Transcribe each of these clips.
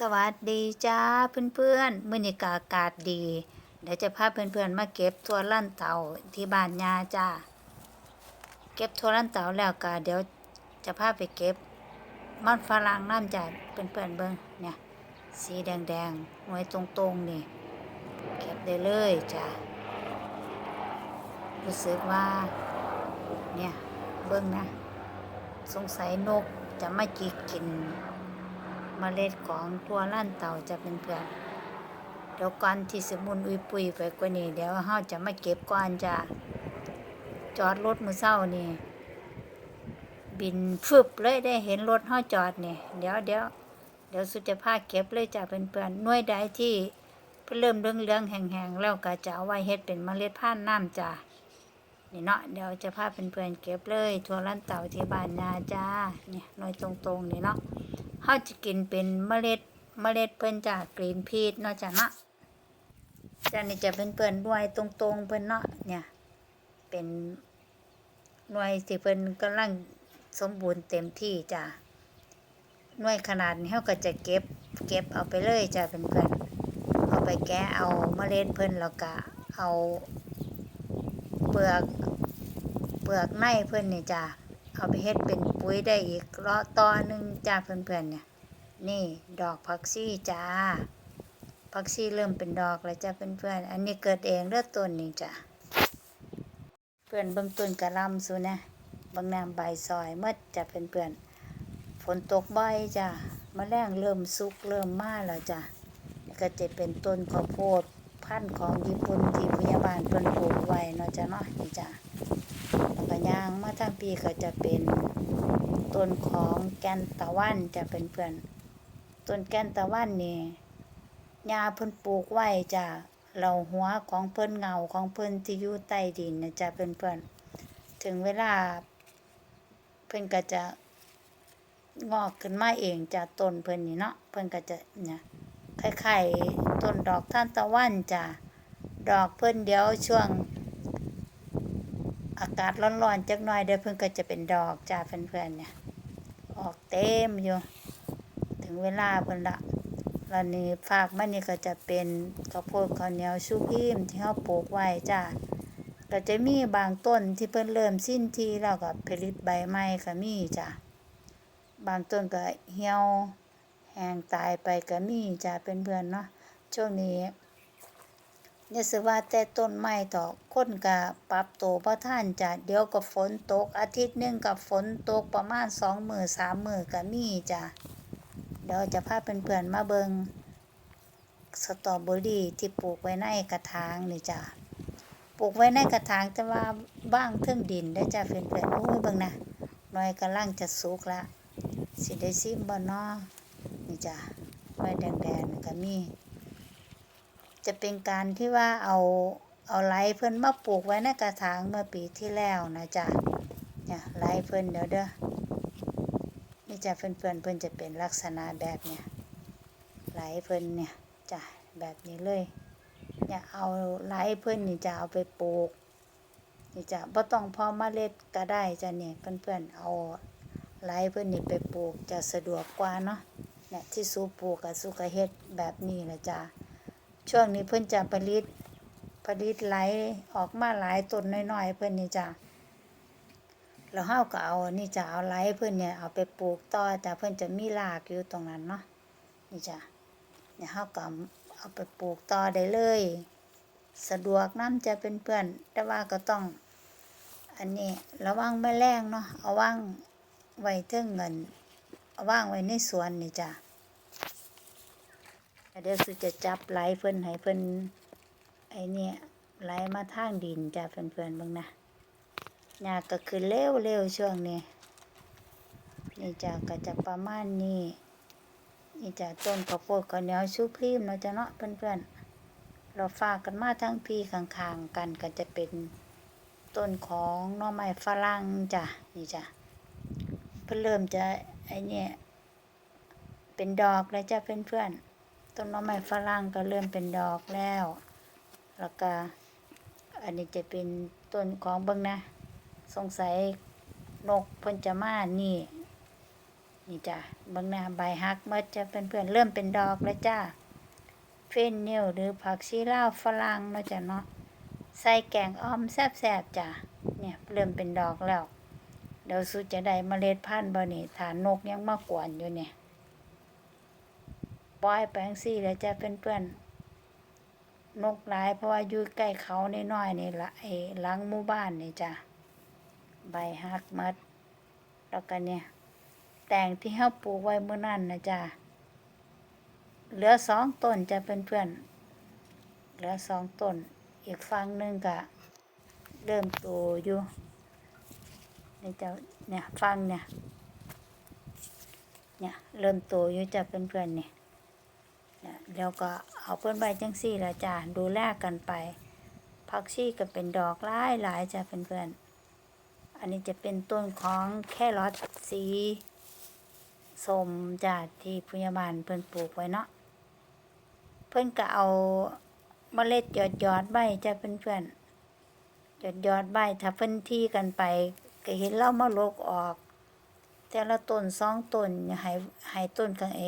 สวัสดีจ้าเพื่อนๆมื้อนี้ก็อากาศดี เดี๋ยวจะพาเพื่อนๆมาเก็บทัวลั่นเตาที่บ้านยาจ้าเก็บทัวลั่นเตาแล้วก็เดี๋ยวจะพาไปเก็บมันฝรั่งน้ำจ้าเพื่อนๆเบิ่งเนี่ย สีแดงๆหน่วยตรงๆนี่เก็บได้เลยจ้ารู้สึกว่าเนี่ยเบิ่งนะ สงสัยนกจะไมาจิกกิน เมล็ดของตัวลั่นเต่าจะเป็นเพื่อนเดี๋ยวก่อนที่สมุนอุยปุยไปกว่านี้เดี๋ยวเฮาจะมาเก็บก่อนจ้ะจอดรถมือเศร้านี่ บินฟึบเลยได้เห็นรถเฮาจอดนี่เดี๋ยวเดี๋ยวเดี๋ยวสุจะพาเก็บเลยจ้ะเป็นเพื่อนๆหน่วยใดที่เพิ่นเริ่มเรื่องเรื่องแห้งๆแล้วก็จะเอาไว้เฮ็ดเป็นเมล็ดพันธุ์น้ำจ้ะนี่เนาะเดี๋ยวจะพาเป็นเพื่อนๆเก็บเลย ทัวลั่นเต่าที่บ้านนาจ้าเนี่ยหน่วยตรงๆนี่เนาะ เขาจะกินเป็นเมล็ดเมล็ดเพิ่นจากกรีนพีชเนาะจ้ะเนาะจ้ะนี่จะเป็นเปิ้นหน่วยตรงๆเพิ่นเนาะเนี่ยเป็นหน่วยที่เพิ่นกำลังสมบูรณ์เต็มที่จ้ะหน่วยขนาดนี้เขาก็จะเก็บ เก็บเอาไปเลยจ้ะเพื่อนๆเอาไปแกะเอาเมล็ดเพิ่นแล้วก็เอาเปลือกเปลือกในเพิ่นนี่จ้ะ เอาไปเฮ็ดเป็นปุ๋ยได้อีกรอต่อหนึ่งจ้าเพื่อนๆเนี่ย นี่ดอกผักชีจ้าผักชีเริ่มเป็นดอกแล้วจ้าเพื่อนๆอันนี้เกิดเองเลือต้นนี่จ้าเพื่อนเบิ่งต้นกระลำสูนะบางน้ำใบซอยเมื่อจะเพื่อนๆฝนตกบ่อยจ้ามแมลงเริ่มสุกเริ่มมาแล้วจ้าก็จะเป็นต้นข้าวโพด พันธุ์ของญี่ปุ่นที่พยาบาลเพิ่นปลูกไว้เนาะจ้าเนาะนี่จ้าแล้วก็ย่างมาทางปีก็จะเป็นต้นของแกนตะวันจะเป็นเพื่อนต้นแกนตะวันนี่ยาเพิ่นปลูกไว้จ้ะเราหัวของเพิ่นเงาของเพิ่นที่อยู่ใต้ดินนะจะเป็นเพื่อนถึงเวลา เพิ่นก็จะงอกขึ้นมาเองจากต้นเพิ่นนี่เนาะเพิ่นก็จะเนี่ย คล้ายๆต้นดอกท่านตะวันจ้ะดอกเพิ่นเดี๋ยวช่วง อากาศร้อนๆจักหน่อยเดี๋ยวเพิ่นก็จะเป็นดอกจ้าเพื่อนๆเนี่ย ออกเต็มอยู่ ถึงเวลาเพิ่นละแล้วนี่ฝากมันนี่ก็จะเป็นข้าวโพดข้าวเหนียวชูพิมที่เฮาปลูกไว้จ้าก็จะมีบางต้นที่เพิ่นเริ่มสิ้นทีแล้วก็ผลิตใบใหม่ก็มีจ้าบางต้นก็เหี่ยว แห้งตายไปก็มีจ้าเพื่อนเนาะช่วงนี้อย่าสิว่าแต่ต้นไม้ดอกคนก็ปรับตัวบ่ทันจ้ะเดี๋ยวก็ฝนตก อาทิตย์หนึงก็ฝนตกประมาณสองมื้อสามมื้อก็มีจ้ะเดี๋ยวจะพาเพื่อนๆมาเบิงสตรอเบอรี่ที่ปลูกไว้ในกระถางนี่จ้ะปลูกไว้ในกระถางแต่ว่าบ้างเทิงดินได้จ้ะเพื่อนๆโอ้ยเบิ่งนะหน่อยกำลังจะสุกละสิได้ซิมบ่เนาะ จ้ะหน่อยแดงๆก็มี จะเป็นการที่ว่าเอาเอาไหลเพิ่นมาปลูกไว้ในกระถางเมื่อปีที่แล้วนะจ๊ะเนี่ยไหลเพิ่นเดี๋ยวเด้อนี่จะเพื่อนเพื่อนเพิ่นจะเป็นลักษณะแบบเนี่ยไหลเพิ่นเนี่ยจ้ะแบบนี้เลยเนี่ยเอาไหลเพิ่นนี่จะเอาไปปลูกนี่จะบ่ต้องเพอเมล็ดก็ได้จ้ะเนี่ยเพื่อนเพื่อนเอาไหลเพิ่นนี่ไปปลูกจะสะดวกกว่าเนาะ เนี่ยที่สูปลูกกับสูกเฮ็ดแบบนี้แหละจ้ะช่วงนี้เพิ่นจะผลิตผลิตไหลออกมาหลายต้นน้อยๆ เพิ่นนี่จ้ะแล้วเฮาก็เอานี่จะเอาไหลเพิ่นเนี่ยเอาไปปลูกต่อจ้ะเพิ่นจะมีรากอยู่ตรงนั้นเนาะนี่จ้ะเนี่ยเฮาก็เอาไปปลูกต่อได้เลย สะดวกน้ำจะเป็นเพื่อน แต่ว่าก็ต้อง อันนี้ระวังแมลงเนาะเอาวางไว้เทิงเงิน เอาวางไว้ในสวนนี่จ้ะเดี๋ยวสุจะจับไหลเพิ่นให้เพิ่นไอเนี่ยไหลมาทางดินจ้ะเพื่อนๆบ้างนะหญ้าก็คือเร็วเร็วๆช่วงนี้นี่จ้ะก็จะประมาณนี้นี่จ้ะต้นข้าวโพดข้าวเหนียวชูพรีมเนาะจ้ะเนาะเพื่อนๆเราฝากกันมาทั้งพี่ข้างๆกันก็จะเป็นต้นของน่อไม้ฝรั่งจ้ะนี่จ้ะเพิ่นเริ่มจะ ไอเนี่ยเป็นดอกแล้วจ้ะเพื่อนๆ ต้นน่อไม้ฝรั่งก็เริ่มเป็นดอกแล้ว แล้วก็อันนี้จะเป็นต้นของเบิ่งนะ สงสัยนกพนจะมานี่ นี่จ้ะเบางน้าใบฮักเมื่อจะเป็นเพื่อนๆเริ่มเป็นดอกแล้วจ้าเฟนเนลหรือผักชีลาวฝรั่งเนาะจ้ะเนาะใส่แกงอ้อมแซ่บๆจ้ะเนี่ยเริ่มเป็นดอกแล้ว เดี๋ยวสุจะได้เมล็ดพันธุ์บ่นี่ฐานนกยังมากวนอยู่เนี่ยปล่อยแปลงซี่แล้วจ้ะเพื่อนๆนกหลาย เพราะว่าอยู่ใกล้เขาน้อยนี่ละไอ้หลังหมู่บ้านนี่จ้ะใบฮักมัดแล้วก็เนี่ย แต่งที่เฮาปลูกไว้เมื่อนั้นนะจ้ะเหลือสองต้นจะเป็นเพื่อนๆเหลือสองต้นอีกฝั่งหนึ่งก็เริ่มโตอยู่ นี่เจ้าเนี่ยฟังเนี่ย เนี่ยเริ่มโตอยู่จะเป็นเพื่อนๆเนี่ยเนี่ยแล้วก็เอาเพื่อนใบจังซี่ละจ้ะดูแลกันไปพักชี่ก็เป็นดอกหลายหลายๆจะเป็นเพื่อนๆอันนี้จะเป็นต้นของแครอทสีสมจ้ะที่พยาบาลเพิ่นปลูกไว้เนาะเพื่อนก็เอาเมล็ดหยอดหยอดใบจะเป็นเพื่อนหยอดหยอดใบถ้าเพื่อนที่กันไป ก็เห็นเล่ามาลกออก แต่ละต้นสองต้นอย่าให้ให้ต้นกังเอ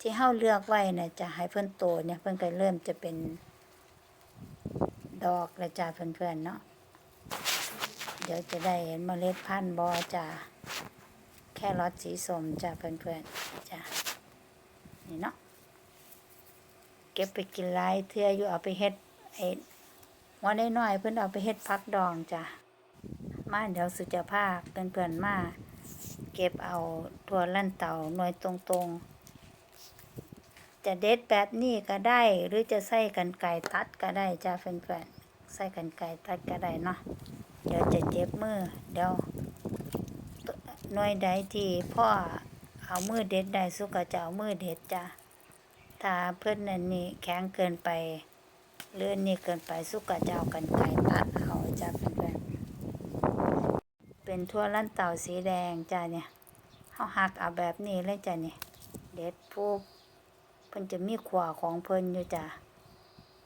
ที่เฮาเลือกไว้น่ะจะให้เพิ่นโตเนี่ยเพิ่นก็เริ่มจะเป็นดอกแล้วจ้าเพื่อนๆเนาะเดี๋ยวจะได้เห็นเมล็ดพันธุ์บอจ้าแค่รอทสีส้มจ้าเพื่อนๆจ้านี่เนาะเก็บไปกินหลายเทื่ออยู่เอาไปเฮ็ดไอ้หัวน้อยๆเพิ่นเอาไปเฮ็ดพักดองจ้ะ มาเดี๋ยวสุจะพาเพื่อนๆมา เก็บเอาตัวลั่นเต่าหน่วยตรงๆ จะเด็ดแบบนี้ก็ได้หรือจะใส่กันไก่ตัดก็ได้จ้ะเพื่อนๆใส่กันไก่ตัดก็ได้เนาะเดี๋ยวจะเจ็บมือเดี๋ยวหน่วยใดที่พ่อเอามือเด็ดได้สุก็จะเอามือเด็ดจ้ะถ้าเพื่อนนั่นนี่แข็งเกินไปเลื่อนนี่เกินไปสุกกะจะเอากันไก่ตัดเอาจ้ะเพื่อน เป็นทั่วลั่นเต่าสีแดงจ้ะเนี่ยเขาหักเอาแบบนี้เลยจ้ะเนี่ยเด็ดปุ๊บเพิ่นจะมีขวาของเพิ่นอยู่จ้ะ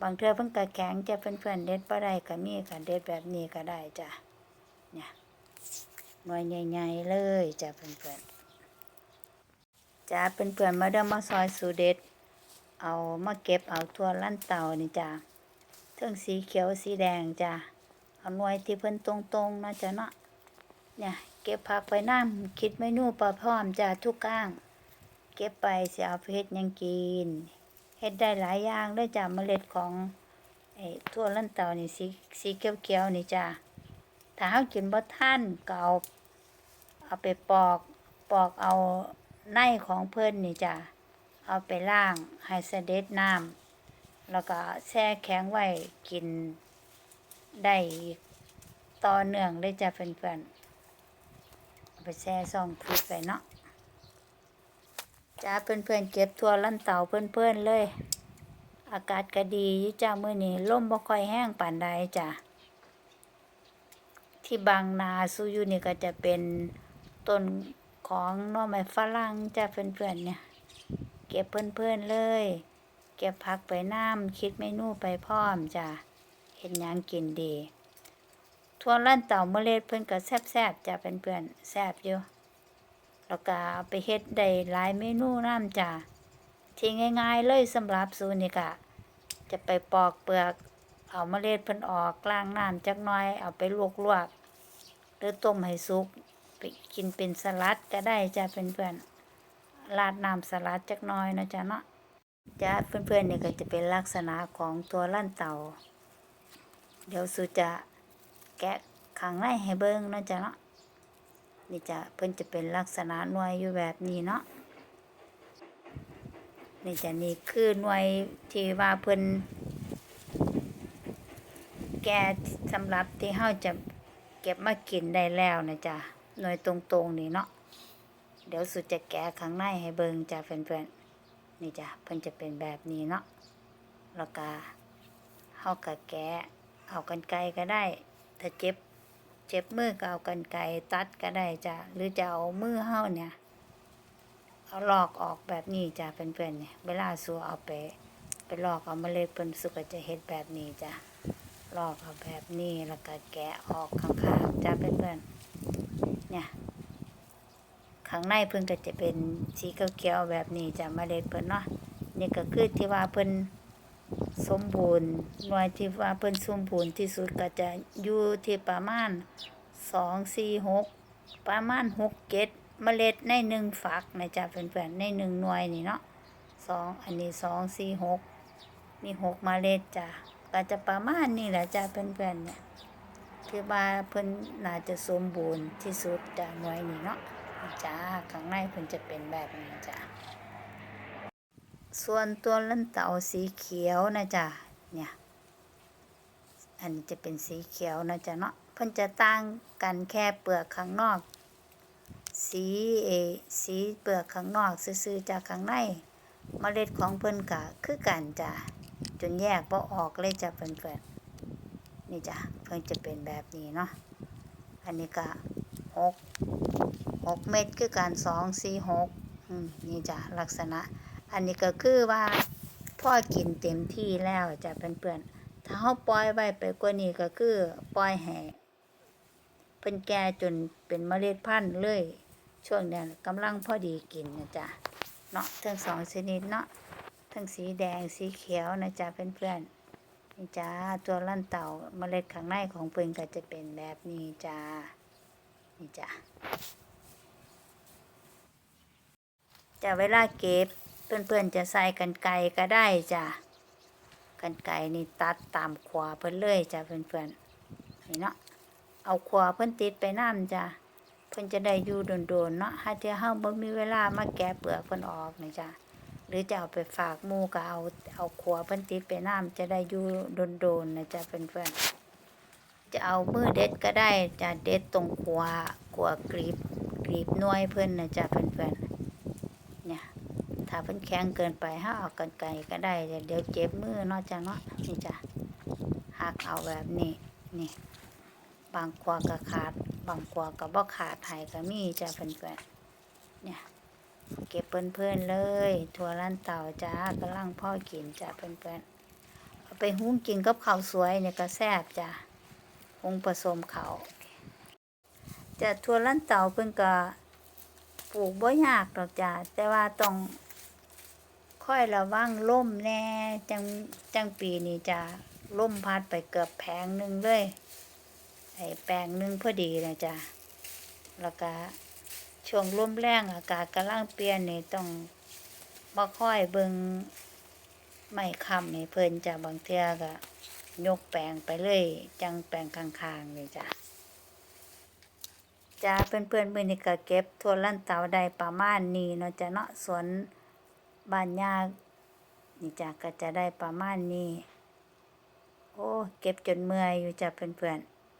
บางเทื่อเพิ่นก็แข็งจะเพื่อนๆเด็ดบ่ได้ก็มีก็เด็ดแบบนี้ก็ได้จ้ะเนี่ยหน่วยใหญ่ๆเลยจ้ะเพื่อนๆจ้ะเพื่อนๆมาเด้อมาซอยสูเด็ด เอามาเก็บเอาทั่วลั่นเต่านี่จ้ะเทิงสีเขียวสีแดงจ้ะเอาหน่วยที่เพิ่นตรงๆนะจ้ะเนาะ เนี่ย เก็บผักไปน้ำคิดเมนูปลาพร้อมจ้ะทุกก้าง เก็บไปเสิเอาไปเฮ็ดยังกินเฮ็ดได้หลายอย่างเลยจ้ะเมล็ดของไอ้ทั่วลั่นเต่านี่สีสีเขียวๆนี่จ้ะถ้าเฮากินบ่ทันก็เอาเอาไปปอกปอกเอาในของเพิ่นนี่จ้ะเอาไปล่างให้เสด็จน้ำแล้วก็แช่แข็งไว้กินได้อีกต่อเนื่องเลยจ้ะเพื่อนๆ ไปแช่ซองฟรีซไว้เนาะจ้าเพื่อนๆเก็บทั่วลั่นเต่าเพื่อนๆเลย อากาศก็ดียู่จ้ามื้อนี้ลมบ่ค่อยแห้งปานใดจ้ะที่บางนาซูยูนี่ก็จะเป็นต้นของน่อไม้ฝรั่งจ้ะเพื่อนๆเนี่ย เก็บเพื่อนๆเลย เก็บผักไปน้ำคิดเมนูไปพร้อมจ้ะเห็นยังกินดี ทั่วลั่นเต่าเมล็ดเพิ่นก็แซ่บๆจ้ะเพื่อนๆแซ่บอยู่แล้วก็เอาไปเฮ็ดได้หลายเมนูน้ำจ้ะที่ง่าย ๆ เลยสำหรับสูนี่ก็จะไปปอกเปลือก เอาเมล็ดเพิ่นออกล้างน้ำจักหน่อย เอาไปลวกๆหรือต้มให้สุกไปกินเป็นสลัดก็ได้จ้ะเพื่อนๆราดน้ำสลัดจักหน้อยนะจ๊ะเนาะจ้ะเพื่อนๆเนี่ยก็จะเป็นลักษณะของตัวลั่นเต่า เดี๋ยวสุจะ แกะข้างในให้เบิ้งนะจ๊ะเนาะนี่จ้ะเพิ่นจะเป็นลักษณะหน่วยอยู่แบบนี้เนาะนี่จะนี่คือหน่วยที่ว่าเพิ่นแกะสำหรับที่เฮาจะเก็บมากินได้แล้วนะจ๊ะหน่วยตรงๆนี่เนาะเดี๋ยวสุดจะแกะข้างในให้เบิ่งจ้ะเพื่อนๆนี่จ้ะเพิ่นจะเป็นแบบนี้เนาะแล้วก็เฮาก็แกะเอากันไกรก็ได้ ถ้าเจ็บ เจ็บมือก็เอากันไกตัดก็ได้จ้ะหรือจะเอามือเฮาเนี่ย เอาลอกออกแบบนี้จ้ะเพื่อนๆเนี่ย เวลาสัวเอาไป ไปลอกเอามาเล็ดเพิ่นสุก็จะเฮ็ดแบบนี้จ้ะลอกเอาแบบนี้แล้วก็แกะออกข้างๆจ้ะเพื่อนๆเนี่ยขข้างในเพิ่นก็จะเป็นสีเขียวๆแบบนี้จ้ะเมล็ดเพิ่นเนาะนี่ก็คือที่ว่าเพิ่น สมบูรณ์หน่วยที่ว่าเพิ่นสมบูรณ์ที่สุดก็จะอยู่ที่ประมาณ2 4 6ประมาณ6 7เมล็ดในหนึ่งฝักนะจ๊ะเพื่อนๆในหนึ่งหน่วยนี่เนาะสองอันนี้สองสี่หกมีหกเมล็ดจ้ะก็จะประมาณนี้แหละจ้ะเพื่อนๆเนี่ยคือว่าเพิ่นน่าจะสมบูรณ์ที่สุดจ้ะหน่วยนี้เนาะนี่จ้าข้างในเพิ่นจะเป็นแบบนี้จ้ะ ส่วนตัวลันเต่าสีเขียวนะจ๊ะเนี่ยอันนี้จะเป็นสีเขียวนะจ๊ะเนาะเพิ่นจะต่างกันแค่เปลือกข้างนอก สีเอสีเปลือกข้างนอกซื่อๆจากข้างในเมล็ดของเพิ่นกะคือกันจ้ะจนแยกบ่ออกเลยจ้ะเพิ่นๆนี่จ้ะเพิ่นจะเป็นแบบนี้เนาะอันนี้ก็หกหกเม็ดคือการสองสี่หกนี่จ้ะลักษณะ อันนี้ก็คือว่าพ่อกินเต็มที่แล้วจะเป็นเพื่อนถ้าเขาปล่อยไว้ไปกว่านี้ก็คือปล่อยแห้เพิ่นแก่จนเป็นเมล็ดพันธุ์เลย ช่วงนี้กำลังพอดีกินนะจ๊ะเนาะทั้งสองชนิดเนาะทั้งสีแดงสีเขียวนะจ๊ะเพื่อนๆนี่จ้าตัวลั่นเต่าเมล็ดข้างในของเพิ่นก็จะเป็นแบบนี้จ้านี่จ้ะจะเวลาเก็บ เพื่อนๆจะใส่กันไกก็ได้จ้ะกันไกนี่ตัดตามขวาเพิ่นเลยจ้ะเพื่อนๆนี่เนาะเอาขวาเพิ่นติดไปน้ำจ้ะเพิ่นจะได้อยู่โดนๆเนาะหาเที่ยเฮาบ่มีเวลามาแกะเปลือกเพิ่นออกนี่จ้ะหรือจะเอาไปฝากหมู่ก็เอาเอาขัวเพิ่นติดไปน้ำจะได้อยู่โดนๆนะจ้ะเพื่อนๆจะเอามือเด็ดก็ได้จะเด็ดตรงขัวขัวกรีบกรีบน่วยเพิ่นนะจ้ะเพื่อนๆเนี่ย ถ้าเพิ่นแข็งเกินไปเฮาเอากันไกรก็ได้ เดี๋ยวเจ็บมือเนาะจ้ะเนาะนี่จ้ะหักเอาแบบนี้นี่บางขวาก็ขาด บางขวาก็บ่ขาดหายก็มีจ้ะเพื่อนๆเนี่ยเก็บเพื่อนๆเลยถั่วลันเต่าจ้ากำลังพ่อกินจ้ะเพื่อนๆเอาไปหุ้งกินกับข้าวสวยเนี่ยก็แซ่บจ้ะหุงผสมข้าวจะถั่วลันเต่าเพิ่นก็ปลูกบ่ยากดอกจ้ะแต่ว่าต้อง ค่อยระวังล่มแน่จังจังปีนี้จะล่มพัดไปเกือบแผงหนึ่งเลยไอ้แปลงหนึ่งพอดีนะจ๊ะแล้วก็ช่วงลมแรงอากาศกำลังเปลี่ยนนี่ต้องบ่ค่อยเบิงไม่ค่ำนี่เพิ่นจะบางเทื่อก็ยกแปลงไปเลยจังแปลงข้างๆนี่จ้ะจ้าเพื่อนๆมื้อนี้ก็เก็บทั่วลั่นเตาได้ประมาณนี้เนาะจ้ะเนาะสวน บ้านยานี่จ้ะก็จะได้ประมาณนี้ โอ้เก็บจนเมื่อยอยู่จ้ะเพื่อน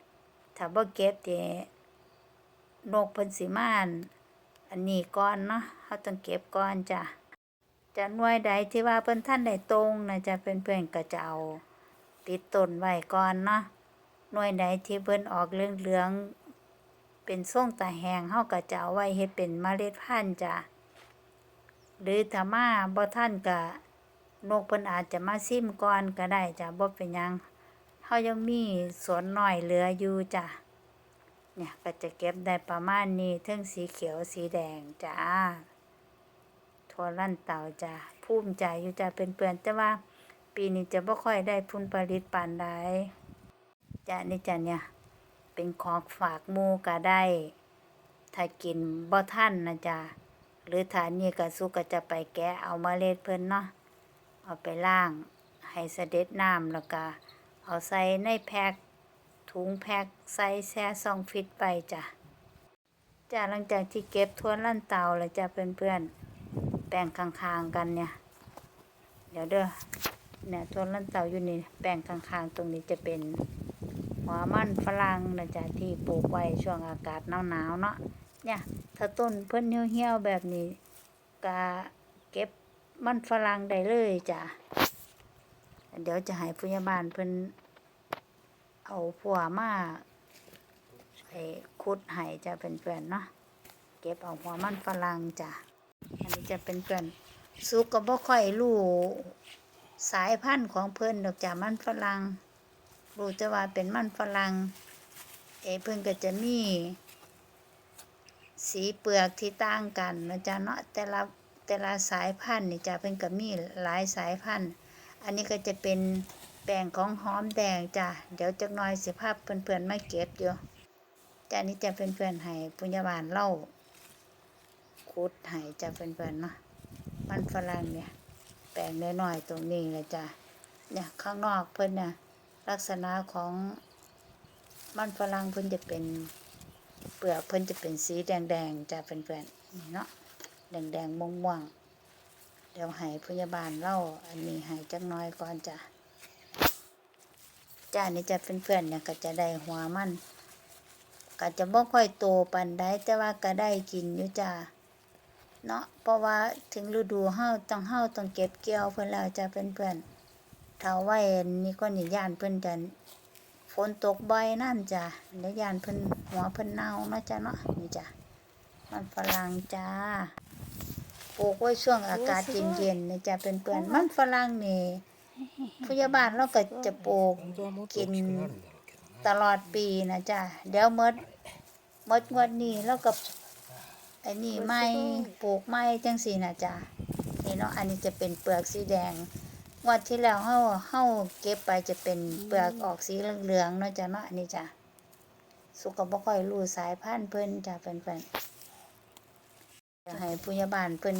ๆถ้าบ่เก็บเดนกเพิ่นสิมานอันนี้ก่อนเนาะเฮาต้องเก็บก่อนจ้ะจะหน่วยใดที่ว่าเพิ่นท่านได้ตรงนะจ้ะเพื่อนๆก็จะเอาติดต้นไว้ก่อนเนาะหน่วยใดที่เพิ่นออกเหลืองๆเป็นทรงตาแหงเฮาก็จะเอาไว้เฮ็ดเป็นเมล็ดพันธุ์จ้ะ หรือถ้ามาบ่ทันก็นกเพิ่นอาจจะมาซิมก่อนก็ได้จ้ะบ่เป็นหยังเฮายังมีสวนน้อยเหลืออยู่จ้ะเนี่ยก็จะเก็บได้ประมาณนี้เทั้งสีเขียวสีแดงจ้าทั่วลั่นเต่าจ้ะภูมิใจอยู่จ้ะเป็นเปื่อนแต่ว่า ปีนี้จะบ่ค่อยได้ผลผลิตปานใดจ้ะนี่จ้ะเนี่ย เป็นของฝากหมู่ก็ได้ ถ้ากินบ่ทันนะจ้ะ หรือถ้านี่ก็สุกก็จะไปแกะเอาเมล็ดเพิ่นเนาะเอาไปล้าง ให้เสด็จน้ำแล้วก็เอาใส่ในแพ็คถุงแพ็คใส่แช่ซองฟิตไปจ้ะจ้ะหลังจากที่เก็บทวนลั่นเตาแล้วจ้ะเพื่อนๆแป้งข้างๆกันเนี่ย เดี๋ยวเด้อเนี่ยทวนลั่นเตาอยู่นี่แป้งข้างๆตรงนี้จะเป็นหัวมันฝรั่งนะจ๊ะที่ปลูกไว้ช่วงอากาศหนาวๆเนาะเนี่ย ถ้าต้นเพิ่นเหี่ยวๆแบบนี้ก็เก็บมันฝรั่งได้เลยจ้ะ เดี๋ยวจะให้พยาบาลเพิ่นเอาผัวมาไอ้คุดให้จะเป็นเพื่อนเนาะเก็บเอาหัวมันฝรั่งจ้ะอันนี้จะเป็นเพื่อนสุกก็บ่ค่อยรู้สายพันธุ์ของเพิ่นดอกจ้ะมันฝรั่งรู้แต่ว่าเป็นมันฝรั่งเอเพิ่นก็จะมี สีเปลือกที่ต่างกันนะจ๊ะเนาะแต่ละแต่ละสายพันธุ์นี่จะเป็นก็มีหลายสายพันธุ์ อันนี้ก็จะเป็นแป้งของหอมแดงจ้ะเดี๋ยวจักหน่อยสิภาพเพื่อนๆมาเก็บอยู่จ้ะนนี้จะเป็นเพื่อนๆให้ปุญญาบาลเล่าคุดให้จะเป็นเพื่อนๆเนาะมันฝรั่งเนี่ย แป้งน้อยๆตรงนี้เลยจ้ะเนี่ยข้างนอกเพิ่นน่ะลักษณะของมันฝรั่งเพิ่นจะเป็น เปลือกเพิ่นจะเป็นสีแดงๆจ้ะเพื่อนๆนี่เนาะแดงๆม่วงๆเดี๋ยวให้พยาบาลเล่าอันนี้ให้จักน้อยก่อนจ้ะจ้านี่จะเป็นเพื่อนเนี่ยก็จะได้หัวมันก็จะบ่ค่อยโตปานใดแต่ว่าก็ได้กินอยู่จ้าเนาะเพราะว่าถึงฤดูเฮาต้องเฮาต้องเก็บเกี่ยวเพิ่นแล้วจะเป็นเพื่อนถ้าไว้นี่ก็นี่ย่านเพิ่นจะ ฝนตกบ่อยน่ำจ้ะเดี๋ยวยานเพิ่นหัวเพิ่นเน่าเนาะจ้ะเนาะนี่จ้ะมันฝรั่งจ้าปลูกไว้ช่วงอากาศเย็นๆนะจ้ะเป็นเปื่อนมันฝรั่งนี่พยาบาลเราก็จะปลูกกินตลอดปีนะจ้ะเดี๋ยวเมดเมดงวดนี้แล้วกับอ้นี่ไม้ปลูกไม้จังสีนะจ้ะนี่เนาะอันนี้จะเป็นเปลือกสีแดง งวดที่แล้วเฮาเฮาเก็บไปจะเป็นเปลือกออกสีเหลืองๆเนาะจ้ะเนาะอันนี้จ้ะสุกก็บ่ค่อยรู้สายพันธุ์เพิ่นจ้ะเพิ่นๆจะให้ผู้ใหญ่บ้านเพิ่น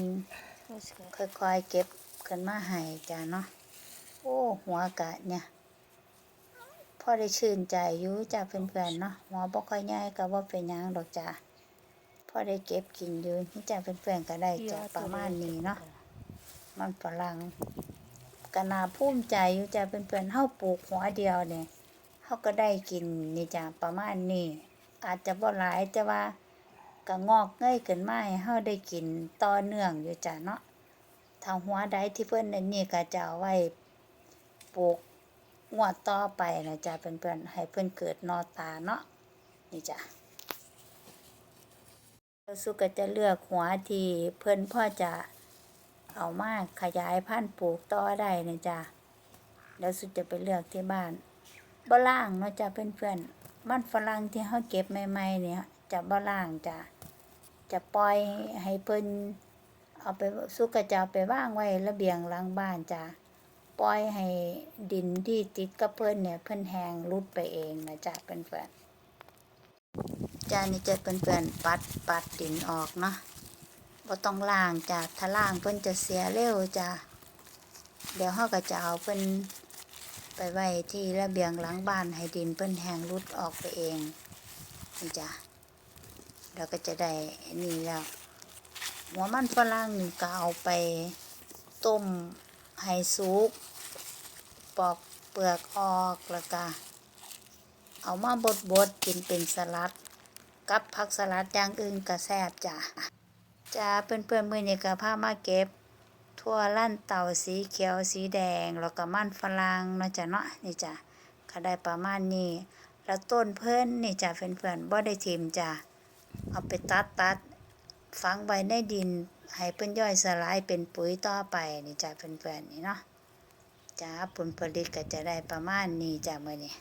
ค่อยๆเก็บขึ้นมาให้จ้ะเนาะโอ้หัวกะเนี่ยพอได้ชื่นใจอยู่จ้าเพื่อนๆเนาะหัวบ่ค่อยใหญ่ก็บ่เป็นหยังดอกจ้าพอได้เก็บกินอยู่นี่จ้าเพื่อนๆก็ได้จ้าประมาณนี้เนาะมันฝรั่ง ก็น่าภูมิใจอยู่จ้าเพื่อนๆเฮาปลูกหัวเดียวเนี่ยเฮาก็ได้กินนี่จ้าประมาณนี้อาจจะบ่หลายแต่ว่าก็งอกเงยขึ้นมาให้เฮาได้กินต่อเนื่องอยู่จ้าเนาะถ้าหัวใดที่เพิ่นอันนี้ก็จะเอาไว้ปลูกงวดต่อไปนะจ๊ะเพื่อนๆให้เพื่อนเกิดนอตาเนาะนี่จ้ะสุก็จะเลือกหัวที่เพื่อนพ่อจะ เอามากขยายพันธุ์ปลูกต่อได้นะจ๊ะแล้วสุดจะไปเลือกที่บ้านบล่างเนาะจ้ะเพื่อนๆมันฝรั่งที่เขาเก็บใหม่ๆเนี่ยจะบล่างจ้ะจะปล่อยให้เพิ่นเอาไปสุกจะเอาไปว่างไว้ระเบียงหลังบ้านจ้ะปล่อยให้ดินที่ติดกับเพิ่นเนี่ยเพิ่นแห้งรุดไปเองนะจ๊ะเพื่อนๆจ้านี่จะเพื่อนๆปัดปัดดินออกเนาะ บ่ต้องล้างจ้ะถ้าล้างเพิ่นจะเสียเร็วจ้ะเดี๋ยวเฮาก็จะเอาเพิ่นไปไว้ที่ระเบียงหลังบ้านให้ดินเพิ่นแห้งรุดออกไปเองนี่จ้ะเราก็จะได้นี่แล้วหัวมันฝรั่งนี่ก็เอาไปต้มให้สุกปอกเปลือกออกแล้วก็เอามาบดบดๆกินเป็นสลัด กับผักสลัดอย่างอื่นก็แซ่บจ้ะ จ้าเพื่อนเพื่อนๆมือนี้ก็พามาเก็บ ทั่วลั่นเต่าสีเขียวสีแดง แล้วก็มันฝรั่งเนาะจ้ะเนาะนี่จ้ะก็ได้ประมาณนี้ แล้วต้นเพิ่อนนี่จ้ะเพื่อนเพื่อนๆบ่ได้ทิมจ้ะเอาไปตัดตัดฝังไว้ในดินให้เพิ่นย่อยสลายเป็นปุ๋ยต่อไปนี่จ้ะเพื่อนๆนี่เนาะจ้าผลผลิตก็จะได้ประมาณนี้จ้ะมื้อนี้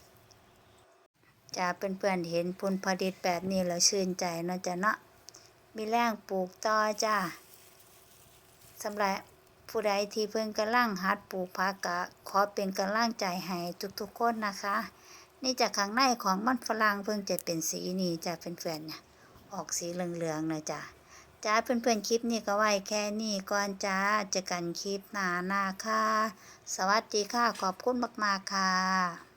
จ้าเพื่อนๆเห็นผลผลิตแบบนี้แล้วชื่นใจเนาะจ้ะเนาะ มีแรงปลูกต่อจ้าสำหรับผู้ใดที่เพิ่นกำลังหัดปลูกผักกะขอเป็นกำลังใจให้ทุกๆคนนะคะ นี่จากข้างในของมันฝรั่งเพิ่งจะเป็นสีนี้จ้ะเพื่อนๆเนี่ยออกสีเหลืองๆนะจ้ะจ้าเพื่อนๆคลิปนี้ก็ไว้แค่นี้ก่อนจ้าเจอกันคลิปหน้าหน้าค่ะ สวัสดีค่ะ ขอบคุณมากๆค่ะ